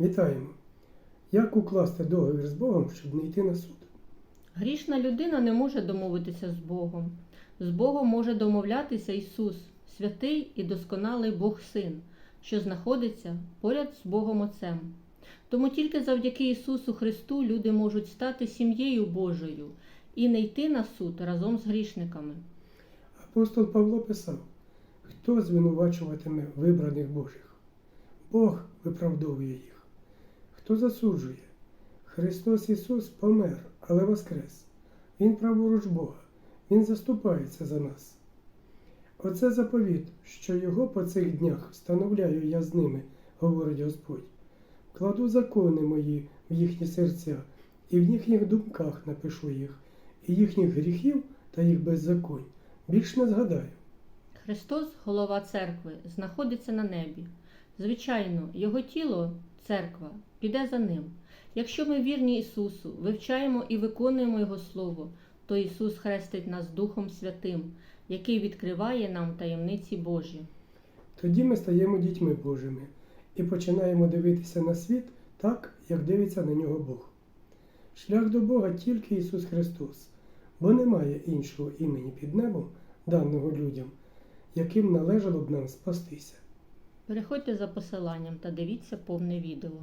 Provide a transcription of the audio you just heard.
Вітаємо! Як укласти договір з Богом, щоб не йти на суд? Грішна людина не може домовитися з Богом. З Богом може домовлятися Ісус, святий і досконалий Бог Син, що знаходиться поряд з Богом Отцем. Тому тільки завдяки Ісусу Христу люди можуть стати сім'єю Божою і не йти на суд разом з грішниками. Апостол Павло писав: Хто звинувачуватиме вибраних Божих? Бог виправдовує їх. Хто засуджує? Христос Ісус помер, але воскрес. Він праворуч Бога, Він заступається за нас. Оце заповіт, що Його по цих днях встановляю я з ними, говорить Господь. Кладу закони мої в їхні серця, і в їхніх думках напишу їх, і їхніх гріхів та їх беззаконь більш не згадаю. Христос, голова церкви, знаходиться на небі. Звичайно, Його тіло, церква, піде за ним. Якщо ми вірні Ісусу, вивчаємо і виконуємо Його Слово, то Ісус хрестить нас Духом Святим, який відкриває нам таємниці Божі. Тоді ми стаємо дітьми Божими і починаємо дивитися на світ так, як дивиться на нього Бог. Шлях до Бога тільки Ісус Христос, бо немає іншого імені під небом, даного людям, яким належало б нам спастися. Переходьте за посиланням та дивіться повне відео.